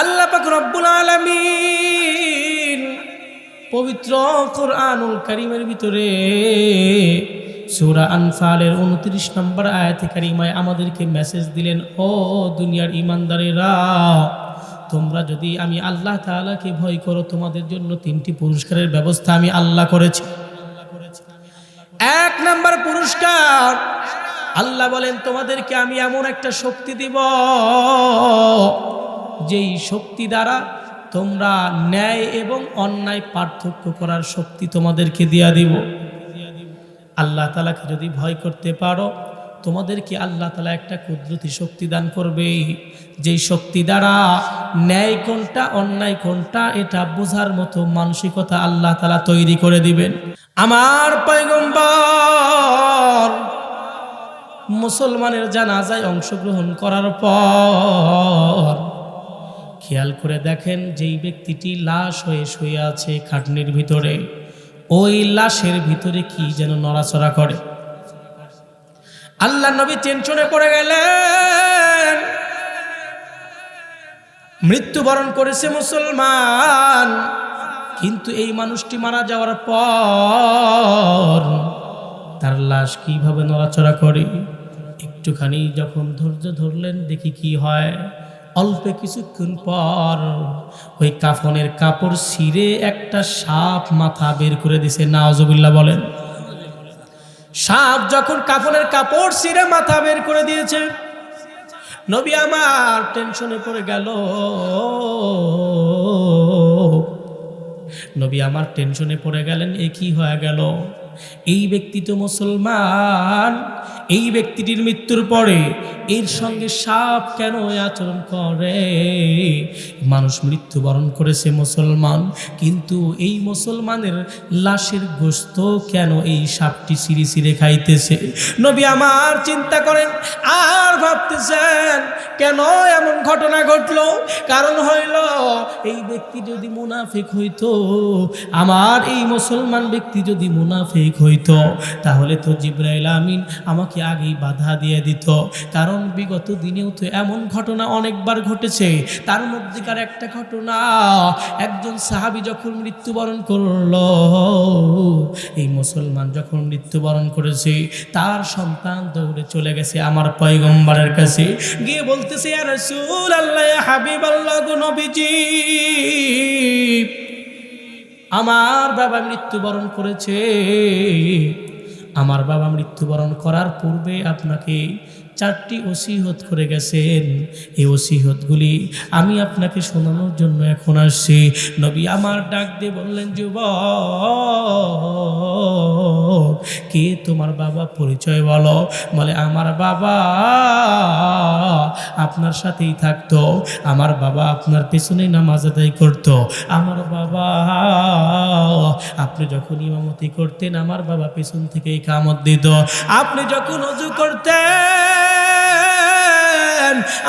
আল্লাহ পাক রব্বুল আলামিন পবিত্র কোরআনুল কারীমের ভিতরে সূরা আনফালের 29 নম্বর আয়াতে কারিমায় আমাদেরকে মেসেজ দিলেন, ও দুনিয়ার ইমানদারেরা তোমরা যদি আমি আল্লাহ তাআলাকে ভয় করো, তোমাদের জন্য তিনটি পুরস্কারের ব্যবস্থা আমি আল্লাহ করেছি। এক নাম্বার পুরস্কার, আল্লাহ বলেন, তোমাদেরকে আমি এমন একটা শক্তি দিব যেই শক্তি দ্বারা তোমরা ন্যায় এবং অন্যায় পার্থক্য করার শক্তি তোমাদেরকে দিয়া দিব। আল্লাহ তালাকে যদি ভয় করতে পারো, তোমাদেরকে আল্লাহ তালা একটা কুদরতি শক্তি দান করবে। যেই শক্তি দ্বারা ন্যায় কোনটা, অন্যায় কোনটা, এটা বোঝার মতো মানসিকতা আল্লাহ তালা তৈরি করে দিবেন। আমার পয়গম্বর, মুসলমানের জানাজায় অংশগ্রহণ করার পর খেয়াল করে দেখেন যেই ব্যক্তিটি লাশ হয়ে শুয়ে আছে খাটনির ভিতরে। ওই লাশের ভিতরে কি যেন নড়াচড়া করে। আল্লাহ নবী টেনশনে পড়ে গেলেন। মৃত্যুবরণ করেছে মুসলমান। কিন্তু এই মানুষটি মারা যাওয়ার পর তার লাশ কীভাবে নড়াচড়া করে? একটুখানি যখন ধৈর্য ধরলেন, দেখি কি হয়। অল্প কিছুক্ষণ পর ওই কাফনের কাপড় ছিঁড়ে একটা সাপ মাথা বের করে দিছে নাওজবিল্লা বলেন। সাপ যখন কাফনের কাপড় ছিঁড়ে মাথা বের করে দিয়েছে, নবী আমার টেনশনে পড়ে গেল। নবী আমার টেনশনে পড়ে গেলেন, এ কি হয়ে গেল? এই ব্যক্তি তো মুসলমান এই ব্যক্তিটির মৃত্যুর পরে এর সঙ্গে সাপ কেন আচরণ করে? মানুষ মৃত্যুবরণ করেছে মুসলমান, কিন্তু এই মুসলমানের লাশের গোস্ত কেন এই সাপটি সিঁড়ি সিঁড়ে খাইতেছে? নবী আমার চিন্তা করেন, আর ভাবতেছেন, কেন এমন ঘটনা ঘটলো? কারণ হইল, এই ব্যক্তি যদি মুনাফিক হইতো, আমার এই মুসলমান ব্যক্তি যদি মুনাফিক হইতো, তাহলে তো জিব্রাইল আমিন আমাকে আগেই বাধা দিয়ে দিত। কারণ বিগত দিনেও তো এমন ঘটনা অনেকবার ঘটেছে। তার মধ্যেকার একটা ঘটনা, একজন সাহাবি যখন মৃত্যুবরণ করল, এই মুসলমান যখন মৃত্যুবরণ করেছে, তার সন্তান দৌড়ে চলে গেছে আমার পয়গম্বরের কাছে। গিয়ে বলতেছে আর হাবিব আল্লাহ আমার বাবা মৃত্যুবরণ করেছে। আমার বাবা মৃত্যুবরণ করার পূর্বে আপনাকে চারটি ওসিহত করে গেছেন। এই ওসিহতগুলি আমি আপনাকে শোনানোর জন্য এখন আসছি। নবী আমার ডাক দিয়ে বললেন যুব কে তোমার বাবা? পরিচয় বলো। বলে, আমার বাবা আপনার সাথেই থাকতো। আমার বাবা আপনার পেছনেই নামাজ আদায় করতো। আমার বাবা আপনি যখন ইমামতি করতেন, আমার বাবা পেছন থেকেই কামত দিত। আপনি যখন অজু করতেন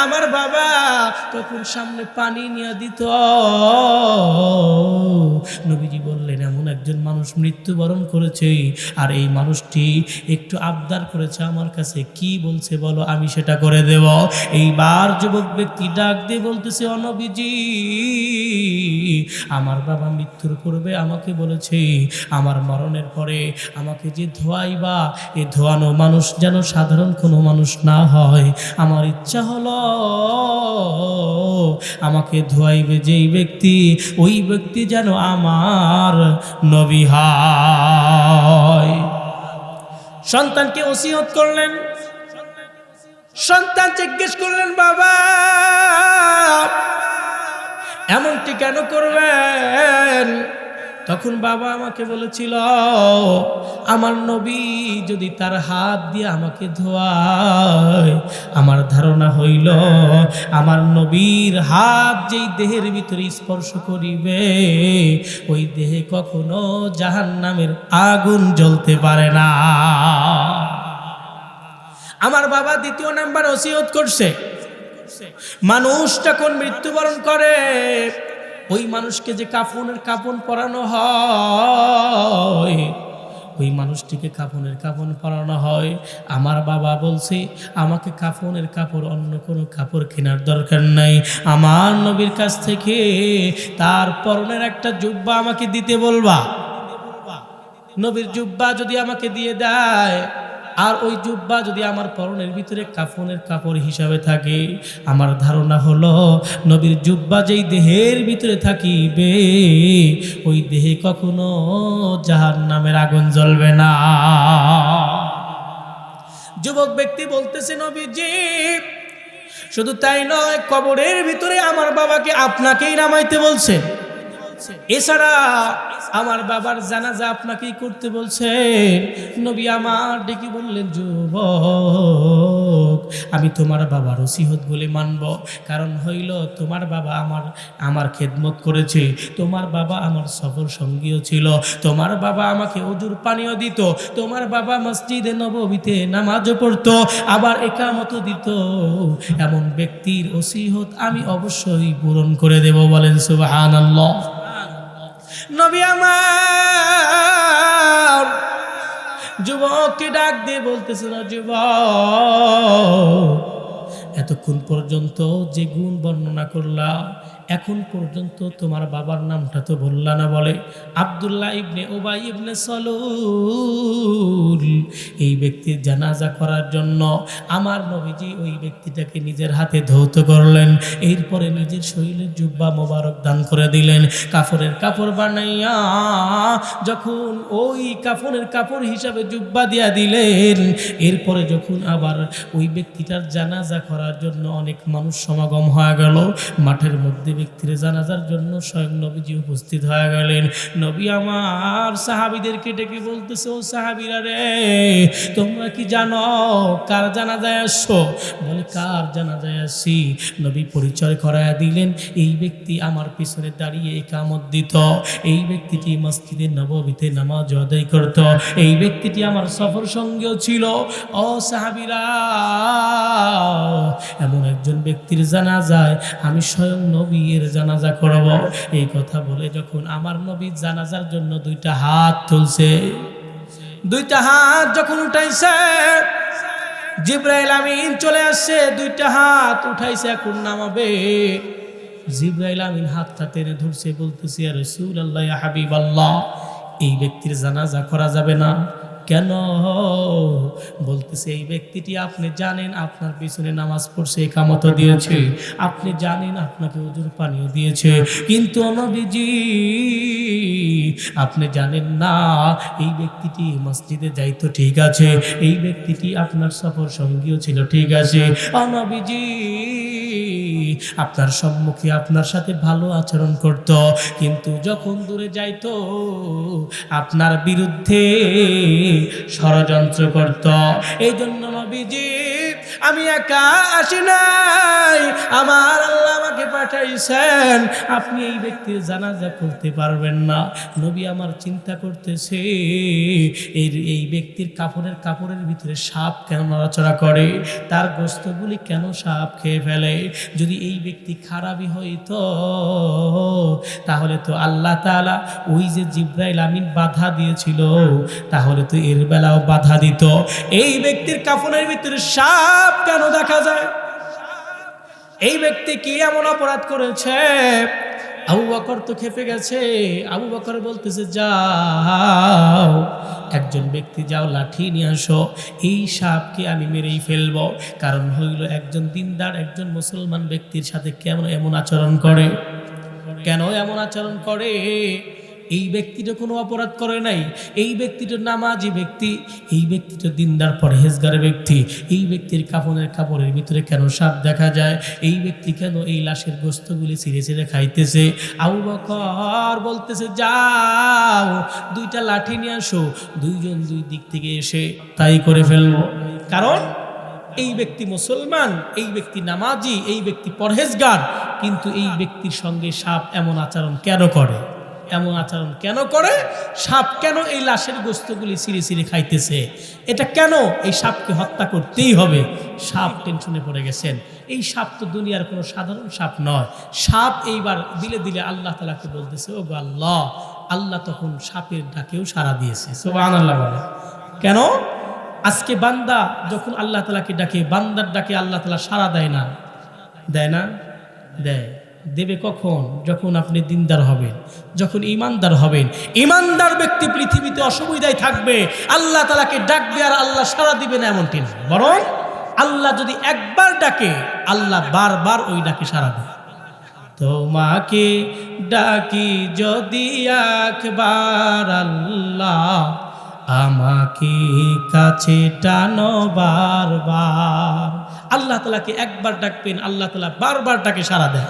আমার বাবা তখন সামনে পানি নিয়ে দিত। নবীজি বললেন, এমন একজন মানুষ মৃত্যুবরণ করেছে আর এই মানুষটি একটু আবদার করেছে আমার কাছে। কি বলছে বলো, আমি সেটা করে দেব। এইবার যুবক ব্যক্তি ডাক দিয়ে বলতেছে অনবীজি আমার বাবা মৃত্যুর পূর্বে আমাকে বলেছে, আমার মরণের পরে আমাকে যে ধোয়াই বা, এ ধোয়ানো মানুষ যেন সাধারণ কোনো মানুষ না হয়। আমার ইচ্ছা হলো আমাকে ধোয়াইবে যেই ব্যক্তি, ওই ব্যক্তি যেন আমার নবী হয়। সন্তানকে ওসিয়ত করলেন। সন্তান জিজ্ঞেস করলেন, বাবা, এমনটি কেন করবেন তখন বাবা আমাকে বলেছিল, আমার নবী যদি তার হাত দিয়ে আমাকে ধোয়ায়, আমার ধারণা হইল আমার নবীর হাত যেই দেহের ভিতরে স্পর্শ করিবে, ওই দেহে কখনো জাহান নামের আগুন জ্বলতে পারে না। আমার বাবা দ্বিতীয় নাম্বার ওসিয়ত করছে। মানুষ যখন মৃত্যুবরণ করে? ওই মানুষকে যে কাফনের কাপন পরানো হয়, ওই মানুষটিকে কাফনের কাফন পরানো হয়। আমার বাবা বলছে, আমাকে কাফনের কাপড়, অন্য কোনো কাপড় কেনার দরকার নাই। আমার নবীর কাছ থেকে তার পরনের একটা জুব্বা আমাকে দিতে বলবা। নবীর জুব্বা যদি আমাকে দিয়ে দেয় আর ওই জুব্বা যদি আমার পরনের ভিতরে কাফনের কাপড় হিসাবে থাকে, আমার ধারণা হলো নবীর জুব্বা যেই দেহের ভিতরে থাকিবে, ওই দেহে কখনো জাহান নামের আগুন জ্বলবে না। যুবক ব্যক্তি বলতেছে, নবীজি, শুধু তাই নয়, কবরের ভিতরে আমার বাবাকে আপনাকেই নামাইতে বলছেন এছাড়া আমার বাবার জানাজা আপনাকেই করতে বলছে। নবী আমার ডেকে বললেন, যুবক, আমি তোমার বাবার ওসিহত বলে মানব। কারণ হইল তোমার বাবা আমার আমার খেদমত করেছে। তোমার বাবা আমার সফর সঙ্গীও ছিল। তোমার বাবা আমাকে অজুর পানীয় দিত। তোমার বাবা মসজিদে নববীতে নামাজও পড়তো। আবার একামত দিত। এমন ব্যক্তির ওসিহত আমি অবশ্যই পূরণ করে দেব বলেন, সুবহানাল্লাহ। নবী আমার। যুবককে ডাক দিয়ে বলতেছে না যুবক। এতক্ষণ পর্যন্ত যে গুণ বর্ণনা করলা এখন পর্যন্ত তোমার বাবার নামটা তো বললা না বলে। আবদুল্লাহ ইবনে ওবাই ইবনে সলুল, এই ব্যক্তির জানাজা করার জন্য আমার নবীজি ওই ব্যক্তিটাকে নিজের হাতে ধৌত করলেন, এরপরে নিজের শরীরের জুব্বা মোবারক দান করে দিলেন কাপড়ের কাপড় বানাইয়া যখন ওই কাপড়ের কাপড় হিসাবে জুব্বা দিয়া দিলেন, এরপরে যখন আবার ওই ব্যক্তিটার জানাজা করার জন্য অনেক মানুষ সমাগম হয়ে গেল। মাঠের মধ্যে ব্যক্তির জানাজার জন্য স্বয়ং নবীজি উপস্থিত হয়ে গেলেন। নবী আমার সাহাবিদেরকে ডেকে বলতেছে, ও সাহাবিরা রে, তোমরা কি জানো কার জানাজায় আসছো? বলে, কার জানাজায় আসি? নবী পরিচয় করায় দিলেন, এই ব্যক্তি আমার পিছনে দাঁড়িয়ে একামত দিত। এই ব্যক্তিটি মসজিদে নববীতে নামাজ আদায় করত। এই ব্যক্তিটি আমার সফর সঙ্গেও ছিল। ও সাহাবিরা এমন একজন ব্যক্তির জানাজায় আমি স্বয়ং নবীর জানাজা করব। এই কথা বলে যখন আমার নবীর জানাজার জন্য দুইটা হাত তুলছে, দুইটা হাত যখন উঠাইছে, জিব্রাইল আমিন চলে আসছে, দুইটা হাত উঠাইছে, এখন নামাবে। জিব্রাইল আমিন হাতটা টেনে ধরছে, বলতেছি আর রসুল আল্লাহ হাবিব আল্লাহ এই ব্যক্তির জানাজা করা যাবে না। কেন? বলতেছে, এই ব্যক্তিটি আপনি জানেন, আপনার পিছনে নামাজ পড়ছে কামত দিয়েছে। আপনি জানেন, আপনাকে উজুর পানিও দিয়েছে। কিন্তু নবীজি, আপনি জানেন না, এই ব্যক্তিটি মসজিদে যাইতো ঠিক আছে, এই ব্যক্তিটি আপনার সফর সঙ্গীও ছিল ঠিক আছে। অনবীজি আপনার সম্মুখে আপনার সাথে ভালো আচরণ করত, কিন্তু যখন দূরে যাইতো, আপনার বিরুদ্ধে ষড়যন্ত্র করত। এই জন্য নবীজি আমি একা আসি নাই। আমার আল্লাহ আমাকে পাঠাইছেন। আপনি এই ব্যক্তির জানাজা করতে পারবেন না। নবী আমার চিন্তা করতেছে, এর এই ব্যক্তির কাপড়ের কাপড়ের ভিতরে সাপ কেন নড়াচড়া করে? তার গোস্তগুলি কেন সাপ খেয়ে ফেলে? যদি এই ব্যক্তি খারাপই হইতো, তাহলে তো আল্লাহ তাআলা ওই যে জিব্রাইল আমিন বাধা দিয়েছিল, তাহলে তো এর বেলাও বাধা দিত। এই ব্যক্তির কাফনের ভিতরে সাপ কেন দেখা যায়? এই ব্যক্তি কি এমন অপরাধ করেছে? আবু বকর তো খেপে গেছে। আবু বকর বলতেছে, যাও, একজন ব্যক্তি যাও, লাঠি নিয়ে আসো। এই সাপকে আমি মেরেই ফেলব। কারণ হইল একজন দিনদার, একজন মুসলমান ব্যক্তির সাথে কেমন এমন আচরণ করে? কেন এমন আচরণ করে? এই ব্যক্তিটা কোনো অপরাধ করে নাই। এই ব্যক্তিটা নামাজি ব্যক্তি। এই ব্যক্তিটা দিনদার পরহেজগার ব্যক্তি। এই ব্যক্তির কাপড়ের কাপড়ের ভিতরে কেন সাপ দেখা যায়? এই ব্যক্তি কেন এই লাশের গোস্তগুলি ছিঁড়ে ছিঁড়ে খাইতেছে? আবু বকর বলতেছে, যাও, দুইটা লাঠি নিয়ে আসো। দুইজন দুই দিক থেকে এসে তাই করে ফেলব। কারণ এই ব্যক্তি মুসলমান, এই ব্যক্তি নামাজি, এই ব্যক্তি পরহেজগার। কিন্তু এই ব্যক্তির সঙ্গে সাপ এমন আচরণ কেন করে? এমন আচরণ কেন করে? সাপ কেন এই লাশের গোস্তগুলি সিঁড়ি সিঁড়ি খাইতেছে? এটা কেন এই সাপকে হত্যা করতেই হবে? সাপ টেনশনে পড়ে গেছেন। এই সাপ তো দুনিয়ার কোনো সাধারণ সাপ নয়। সাপ এইবার দিলে দিলে আল্লাহ তালাকে বলতেছে ও আল্লাহ আল্লাহ তখন সাপের ডাকেও সাড়া দিয়েছে। সোবান আল্লাহ বলে। কেন? আজকে বান্দা যখন আল্লাহ তালাকে ডাকে, বান্দার ডাকে আল্লাহ তালা সাড়া দেয় না? দেয় না? দেয়। দেবে কখন? যখন আপনি দিনদার হবেন, যখন ইমানদার হবেন। ইমানদার ব্যক্তি পৃথিবীতে অসুবিধায় থাকবে। আল্লাহ তালাকে ডাকবে আর আল্লাহ সারা দিবে না এমনটি না। বরং আল্লাহ যদি একবার ডাকে, আল্লাহ বারবার ওই ডাকে সাড়া দেয় তোমাকে ডাকি যদি একবার আল্লাহ আমাকে কাছে টানো বারবার। আল্লাহ তালাকে একবার ডাকবেন, আল্লাহ তালা বারবার ডাকে সাড়া দেয়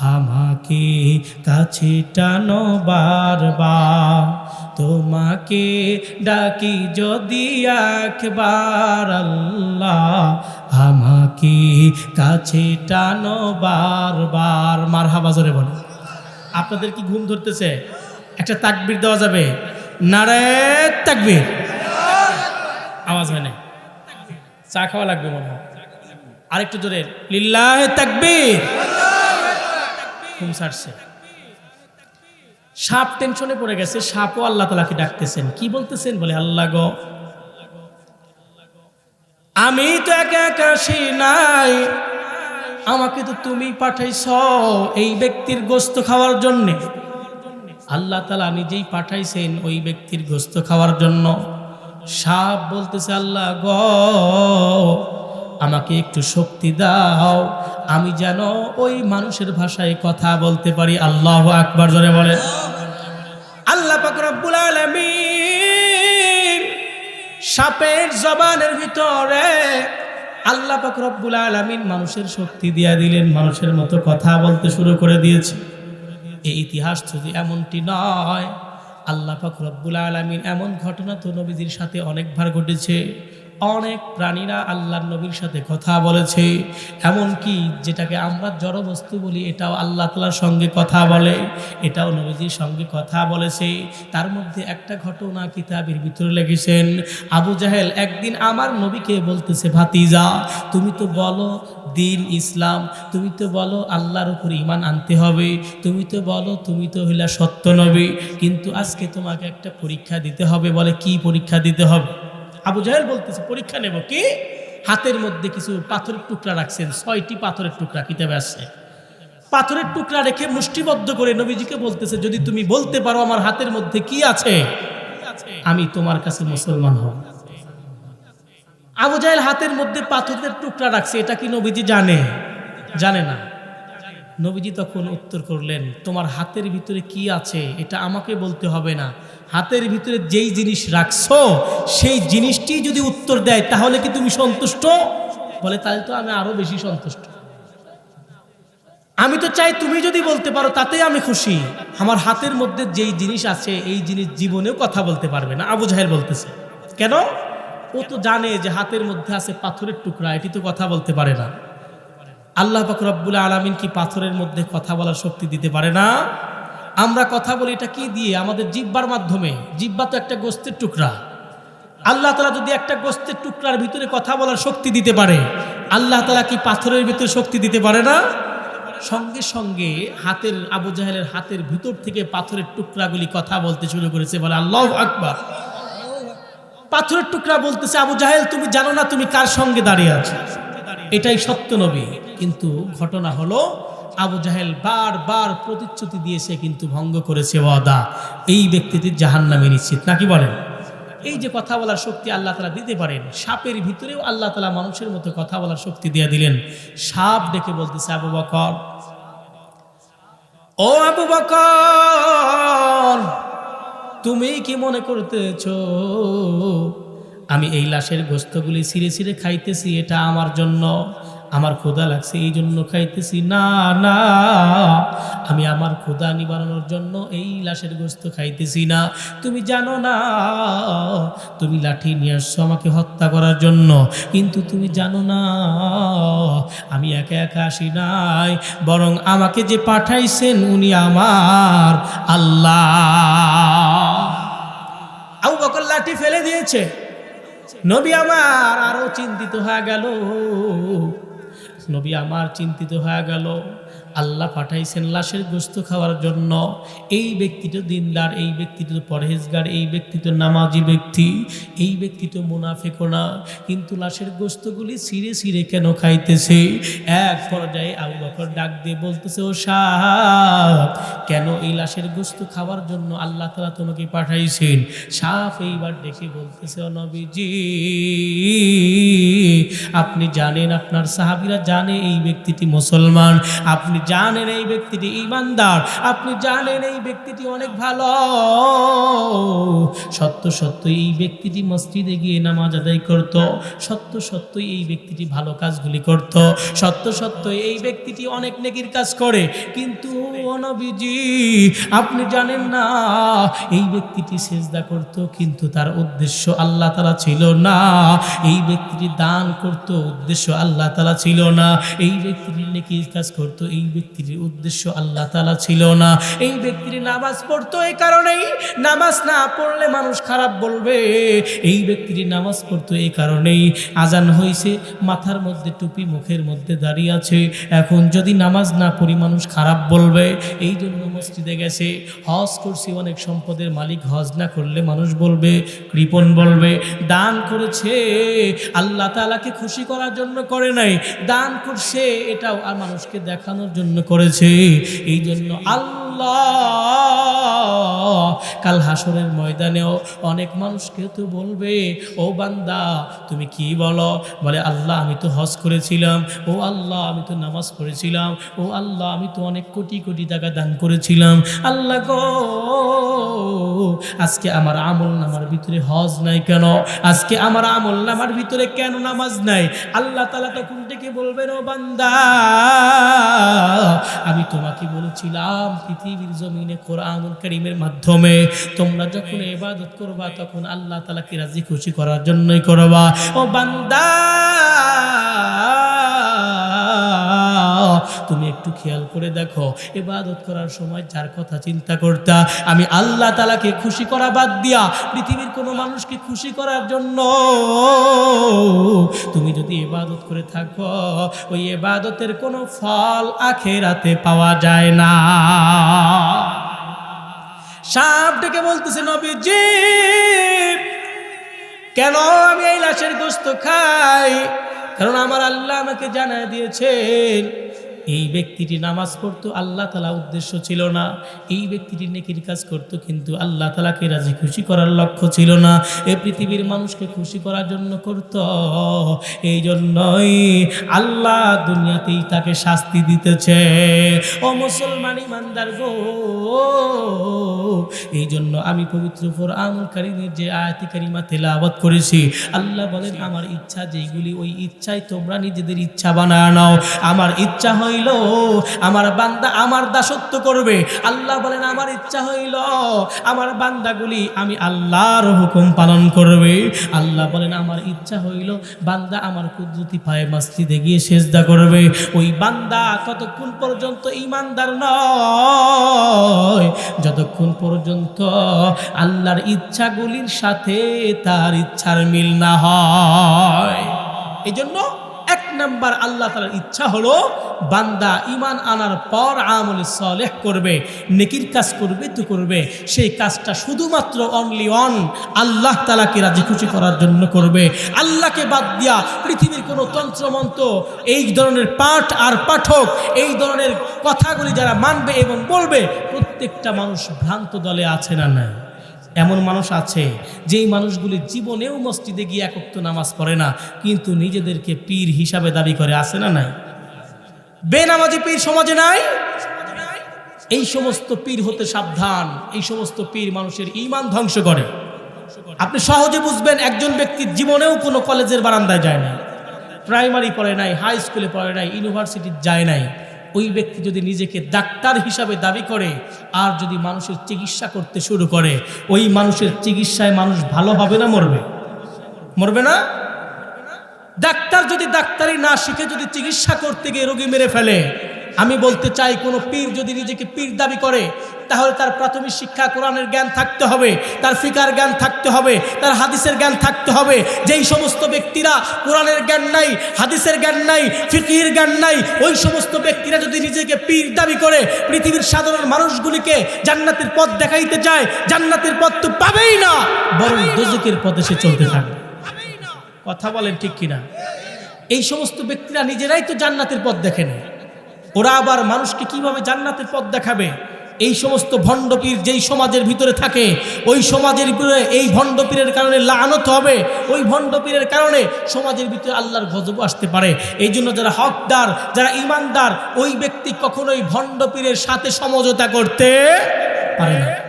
আমাকে কাছে টানো বারবার। তোমাকে ডাকি যদি একবার আল্লাহ, আমাকে কাছে টানো বারবার। মার হাবাজরে বলে আপনাদের কি ঘুম ধরতেছে? একটা তাকবির দেওয়া যাবে। নারে তাকবির। আওয়াজ হয় না চা খাওয়া লাগবে মনে হয়। আরেকটু জোরে। লিল্লাহ তাকবির। ঘুম ছাড়ছে। সাপ টেনশনে পড়ে গেছে, সাপও আল্লাহ তালাকে ডাকতেছেন। কি বলতেছেন? বলে, আল্লাহ গো, আমি তো একা একা নাই। আমাকে তো তুমি পাঠাইছ এই ব্যক্তির গোস্ত খাওয়ার জন্যে। আল্লাহ তালা নিজেই পাঠাইছেন ওই ব্যক্তির গোস্ত খাওয়ার জন্য। সাপ বলতেছে, আল্লাহ গ আমাকে একটু শক্তি দাও। আমি যেন ওই মানুষের ভাষায় কথা বলতে পারি। আল্লাহ আকবার জোরে বলে আল্লাহ পাক রব্বুল আলামিন সাপের জবানের ভিতরে আল্লাহ পাক রব্বুল আলামিন মানুষের শক্তি দিয়া দিলেন, মানুষের মতো কথা বলতে শুরু করে দিয়েছে। এই ইতিহাস যদি এমনটি নয়, আল্লাহ পাক আলামিন এমন ঘটনা তো নবীজির সাথে অনেকবার ঘটেছে। অনেক প্রাণীরা আল্লাহর নবীর সাথে কথা বলেছে এমন কি যেটাকে আমরা জড়বস্তু বলি, এটাও আল্লাহ তালার সঙ্গে কথা বলে, এটাও নবীজির সঙ্গে কথা বলেছে। তার মধ্যে একটা ঘটনা কিতাবের ভিতরে লেগেছেন আবু জাহেল, একদিন আমার নবীকে বলতেছে, ভাতিজা, তুমি তো বলো দিন ইসলাম, তুমি তো বলো আল্লাহর উপর ইমান আনতে হবে, তুমি তো বলো তুমি তো হইলা সত্য নবী, কিন্তু আজকে তোমাকে একটা পরীক্ষা দিতে হবে। বলে, কি পরীক্ষা দিতে হবে? আবু জাহেল বলতেছে, পরীক্ষা নেব কি? হাতের মধ্যে কিছু পাথরের টুকরা রাখছেন, ছয়টি পাথরের টুকরা, কিতাবে আসছে পাথরের টুকরা রেখে মুষ্টিবদ্ধ করে নবীজিকে বলতেছে, যদি তুমি বলতে পারো আমার হাতের মধ্যে কি আছে, আমি তোমার কাছে মুসলমান হব। আবু জাহেল হাতের মধ্যে পাথরের টুকরা রাখছে, এটা কি নবীজি জানে? জানে না। নবীজি তখন উত্তর করলেন, তোমার হাতের ভিতরে কি আছে? এটা আমাকে বলতে হবে না। হাতের ভিতরে যেই জিনিস রাখছো, সেই জিনিসটি যদি উত্তর দেয়, তাহলে কি তুমি সন্তুষ্ট? বলে, তাহলে তো আমি আরও বেশি সন্তুষ্ট। আমি তো চাই তুমি যদি বলতে পারো, তাতেই আমি খুশি। আমার হাতের মধ্যে যেই জিনিস আছে, এই জিনিস জীবনেও কথা বলতে পারবে না। আবু জাহেল বলতেছে, কেন? ও তো জানে যে হাতের মধ্যে আছে পাথরের টুকরা, এটি তো কথা বলতে পারে না। আল্লাহ রব্বুল আলমিন কি পাথরের মধ্যে কথা বলার শক্তি দিতে পারে না? আমরা কথা বলি এটা কি দিয়ে? আমাদের জিব্বার মাধ্যমে। জিব্বা তো একটা গোস্তের টুকরা। আল্লাহ তালা যদি একটা গোস্তের টুকরার ভিতরে কথা বলার শক্তি দিতে পারে, আল্লাহ তালা কি পাথরের ভিতরে শক্তি দিতে পারে না? সঙ্গে সঙ্গে হাতের, আবু জাহেলের হাতের ভিতর থেকে পাথরের টুকরাগুলি কথা বলতে শুরু করেছে, বলে আল্লাহ আকবার। পাথরের টুকরা বলতেছে, আবু জাহেল, তুমি জানো না তুমি কার সঙ্গে দাঁড়িয়ে আছো? এটাই সত্য নবী। কিন্তু ঘটনা হলো, আবু জাহেল বারবার প্রতিশ্রুতি দিয়েছে কিন্তু ভঙ্গ করেছে ওয়াদা। এই ব্যক্তিটির জাহান নামে নিশ্চিত, নাকি বলেন? এই যে কথা বলার শক্তি আল্লাহ তালা দিতে পারেন, সাপের ভিতরেও আল্লাহ তালা মানুষের মতো কথা বলার শক্তি দিয়ে দিলেন। সাপ দেখে বলতেছে, আবু বকর, ও আবু বকর, তুমি কি মনে করতেছ, আমি এই লাশের গোস্তগুলি ছিঁড়ে ছিঁড়ে খাইতেছি, এটা আমার জন্য? আমার ক্ষুধা লাগছে, এই জন্য খাইতেছি। না না, আমি আমার ক্ষুধা নিবারণের জন্য এই লাশের গোস্ত খাইতেছি না। তুমি জানো না, তুমি লাঠি নিয়ে আসছো আমাকে হত্যা করার জন্য। কিন্তু তুমি জানো না, আমি একা একা আসি নাই। বরং আমাকে যে পাঠাইছেন উনি আমার আল্লাহ। আবু বকর লাঠি ফেলে দিয়েছে। নবী আমার আরও চিন্তিত হয়ে গেল। নবী আমার চিন্তিত হয়ে গেল। আল্লাহ পাঠাইছেন লাশের গোস্ত খাওয়ার জন্য। এই ব্যক্তি তো দিনদার, এই ব্যক্তি তো পরহেজগার, এই ব্যক্তি তো নামাজি ব্যক্তি, এই ব্যক্তি তো মুনাফেকো না। কিন্তু লাশের গোস্তগুলি সিঁড়ে সিঁড়ে কেন খাইতেছে? এক পর্যায়ে আবু বকর ডাক দিয়ে বলতেছে, ও সাপ কেন এই লাশের গোস্ত খাওয়ার জন্য আল্লাহ তালা তোমাকে পাঠাইছেন? সাপ এইবার দেখে বলতেছে, ও নবীজি, আপনি জানেন, আপনার সাহাবিরা জানে এই ব্যক্তিটি মুসলমান। আপনি জানেন এই ব্যক্তিটি ইমানদার, আপনি জানেন এই ব্যক্তিটি অনেক ভালো। সত্য সত্য এই ব্যক্তিটি মসজিদে গিয়ে নামাজ আদায় করত। সত্য সত্যই এই ব্যক্তিটি ভালো কাজগুলি করত। সত্য সত্য এই ব্যক্তিটি অনেক নেকির কাজ করে। কিন্তু অনবিজি আপনি জানেন না, এই ব্যক্তিটি সেজদা করত, কিন্তু তার উদ্দেশ্য আল্লাহ তালা ছিল না। এই ব্যক্তিটি দান করত, উদ্দেশ্য আল্লাহ তালা ছিল না। এই ব্যক্তিটি নেকির কাজ করত, এই ব্যক্তির উদ্দেশ্য আল্লাহ তালা ছিল না। এই ব্যক্তিটি নামাজ পড়তো এই কারণেই। নামাজ না পড়লে মানুষ খারাপ বলবে। এই ব্যক্তিটি নামাজ পড়তো এই কারণেই। আজান হয়েছে মাথার মধ্যে টুপি মুখের মধ্যে দাঁড়িয়ে আছে। এখন যদি নামাজ না পড়ি মানুষ খারাপ বলবে। এই জন্য মসজিদে গেছে। হজ করছি, অনেক সম্পদের মালিক। হজ না করলে মানুষ বলবে, কৃপণ বলবে। দান করেছে। আল্লাহ তালাকে খুশি করার জন্য করে নাই। দান করছে, এটাও আর মানুষকে দেখানোর জন্য করেছে। এই জন্য আল্লাহ কাল হাসরের ময়দানেও অনেক মানুষকে তো বলবে, ও বান্দা, তুমি কি বলো? বলে, আল্লাহ, আমি তো হজ করেছিলাম। ও আল্লাহ, আমি তো নামাজ পড়েছিলাম। ও আল্লাহ, আমি তো অনেক কোটি কোটি টাকা দান করেছিলাম। আল্লাহ গো, আজকে আমার আমল নামার ভিতরে হজ নাই কেন? আজকে আমার আমল নামার ভিতরে কেন নামাজ নাই? আল্লাহ তালা তখন ডেকে বলবেন, ও বান্দা, আমি তোমাকে বলেছিলাম পৃথিবীর জমিনে কোরআনুল করিমের মাধ্যমে তোমরা যখন এবাদত করবা তখন আল্লাহ তালাকে রাজি খুশি করার জন্যই করবা। ও বান্দা! তুমি একটু খেয়াল করে দেখো। এবাদত করার সময় যার কথা চিন্তা করতা, আমি আল্লাহ তালাকে খুশি করা বাদ দিয়া পৃথিবীর কোনো মানুষকে খুশি করার জন্য তুমি যদি এবাদত করে থাকো, ওই এবাদতের কোনো ফল আখেরাতে পাওয়া যায় না। সাপ ডেকে বলতেছে, নবীজি, কেন আমি এই লাশের গোস্ত খাই? কারণ আমার আল্লাহ আমাকে জানায় দিয়েছেন এই ব্যক্তিটি নামাজ পড়তো, আল্লাহ তালা উদ্দেশ্য ছিল না। এই ব্যক্তিটি নেকির কাজ করত, কিন্তু আল্লাহ তালাকে রাজি খুশি করার লক্ষ্য ছিল না। এ পৃথিবীর মানুষকে খুশি করার জন্য করত। এই জন্যই আল্লাহ দুনিয়াতেই তাকে শাস্তি দিতেছে। ও মুসলমান ইমানদার গো, এই জন্য আমি পবিত্র ফোর কারিমের যে আয়াতি কারিমা তেলাওয়াত করেছি, আল্লাহ বলেন, আমার ইচ্ছা যেইগুলি, ওই ইচ্ছাই তোমরা নিজেদের ইচ্ছা বানায় নাও। আমার ইচ্ছা হইল, আমার বান্দা আমার দাসত্ব করবে। আল্লাহ বলেন, আমার ইচ্ছা হইল, আমার বান্দাগুলি আমি আল্লাহর হুকুম পালন করবে। আল্লাহ বলেন, আমার ইচ্ছা হইল, বান্দা আমার কুদরতি পায়ে মসজিদে গিয়ে সেজদা করবে। ওই বান্দা ততক্ষণ পর্যন্ত ইমানদার নয়। যতক্ষণ পর্যন্ত আল্লাহর ইচ্ছাগুলির সাথে তার ইচ্ছার মিল না হয়। এই জন্য নাম্বার আল্লাহ তালার ইচ্ছা হলো বান্দা ইমান আনার পর আমল সলেহ করবে, নেকির কাজ করবে, তো করবে। সেই কাজটা শুধুমাত্র অনলি অন আল্লাহ তালাকে রাজি খুশি করার জন্য করবে। আল্লাহকে বাদ দিয়া পৃথিবীর কোনো তন্ত্রমন্ত্র এই ধরনের পাঠ আর পাঠক, এই ধরনের কথাগুলি যারা মানবে এবং বলবে, প্রত্যেকটা মানুষ ভ্রান্ত দলে আছে না নাই? এমন মানুষ আছে যেই মানুষগুলি জীবনেও মসজিদে গিয়ে একক্ত নামাজ পড়ে না, কিন্তু নিজেদেরকে পীর হিসাবে দাবি করে, আছে না নাই? বেনামাজি পীর সমাজে নাই? এই সমস্ত পীর হতে সাবধান, এই সমস্ত পীর মানুষের ইমান ধ্বংস করে। আপনি সহজে বুঝবেন, একজন ব্যক্তি জীবনেও কোনো কলেজের বারান্দায় যায় না প্রাইমারি পড়ে নাই, হাই স্কুলে পড়ে নাই, ইউনিভার্সিটি যায় নাই। ওই ব্যক্তি যদি নিজেকে ডাক্তার হিসাবে দাবি করে আর যদি মানুষের চিকিৎসা করতে শুরু করে, ওই মানুষের চিকিৎসায় মানুষ ভালো হবে না মরবে? মরবে না? ডাক্তার যদি ডাক্তারি না শিখে যদি চিকিৎসা করতে গিয়ে রোগী মেরে ফেলে, আমি বলতে চাই কোনো পীর যদি নিজেকে পীর দাবি করে তাহলে তার প্রাথমিক শিক্ষা কোরআনের জ্ঞান থাকতে হবে তার ফিকার জ্ঞান থাকতে হবে তার হাদিসের জ্ঞান থাকতে হবে। যেই সমস্ত ব্যক্তিরা কোরআনের জ্ঞান নাই হাদিসের জ্ঞান নাই ফিকির জ্ঞান নাই ওই সমস্ত ব্যক্তিরা যদি নিজেকে পীর দাবি করে পৃথিবীর সাধারণ মানুষগুলিকে জান্নাতের পথ দেখাইতে চায় জান্নাতের পথ তো পাবেই না বরং দোজকের পথে সে চলতে থাকবে। কথা বলেন ঠিক কিনা? এই সমস্ত ব্যক্তিরা নিজেরাই তো জান্নাতের পথ দেখেন ওরা আবার মানুষকে কীভাবে জান্নাতের পথ দেখাবে? এই সমস্ত ভণ্ডপীর যেই সমাজের ভিতরে থাকে, ওই সমাজের ভিতরে এই ভণ্ডপীরের কারণে লানত হবে, ওই ভণ্ডপীরের কারণে সমাজের ভিতরে আল্লাহর গজব আসতে পারে। এই জন্য যারা হকদার, যারা ইমানদার, ওই ব্যক্তি কখনোই ভণ্ডপীরের সাথে সমঝোতা করতে পারে না।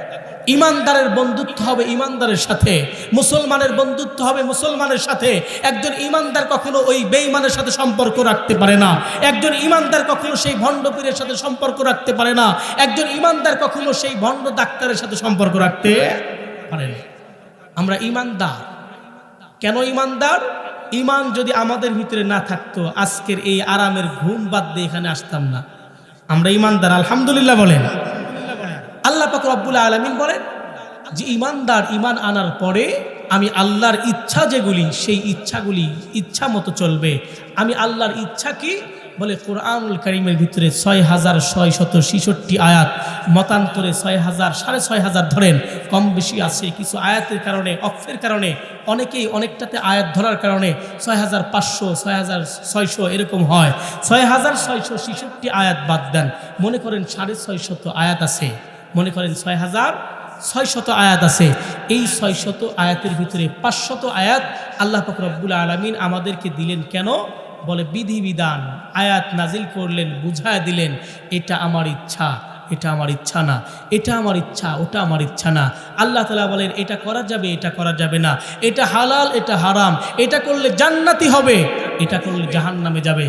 ইমানদারের বন্ধুত্ব হবে ইমানদারের সাথে, মুসলমানের বন্ধুত্ব হবে মুসলমানের সাথে। একজন ইমানদার কখনো ওই বেঈমানের সাথে সম্পর্ক রাখতে পারে না। একজন ইমানদার কখনো সেই ভণ্ড পীরের সাথে সম্পর্ক রাখতে পারে না। একজন ইমানদার কখনো সেই ভণ্ড ডাক্তারের সাথে সম্পর্ক রাখতে পারে না। আমরা ইমানদার। কেন ইমানদার? ইমান যদি আমাদের ভিতরে না থাকতো, আজকের এই আরামের ঘুম বাদ দিয়ে এখানে আসতাম না। আমরা ইমানদার, আলহামদুলিল্লাহ বলেন। আল্লাহ পাক রব্বুল আলমিন বলেন, যে ইমানদার ইমান আনার পরে আমি আল্লাহর ইচ্ছা যেগুলি, সেই ইচ্ছাগুলি, ইচ্ছা মতো চলবে। আমি আল্লাহর ইচ্ছা কি? বলে কোরআনুল করিমের ভিতরে ছয় হাজার ছয় শত ছিষট্টি আয়াত, মতান্তরে ছয় হাজার, সাড়ে ছয় হাজার ধরেন। কম বেশি আছে কিছু আয়াতের কারণে, অক্ষের কারণে, অনেকেই অনেকটাতে আয়াত ধরার কারণে ছয় হাজার পাঁচশো, ছয় হাজার ছয়শো এরকম হয়। ছয় হাজার ছয়শো ছিষট্টি আয়াত বাদ দেন। মনে করেন সাড়ে ছয় শত আয়াত আছে। মনে করেন ছয় হাজার ছয় শত আয়াত আছে। এই ছয় শত আয়াতের ভিতরে পাঁচশত আয়াত আল্লাহ পাক রব্বুল আলমিন আমাদেরকে দিলেন কেন? বলে বিধিবিধান। আয়াত নাজিল করলেন, বুঝায় দিলেন, এটা আমার ইচ্ছা, এটা আমার ইচ্ছা না, এটা আমার ইচ্ছা, ওটা আমার ইচ্ছা না। আল্লাহ তালা বলেন, এটা করা যাবে, এটা করা যাবে না। এটা হালাল, এটা হারাম, এটা করলে জান্নাতি হবে, এটা করলে জাহান নামে যাবে।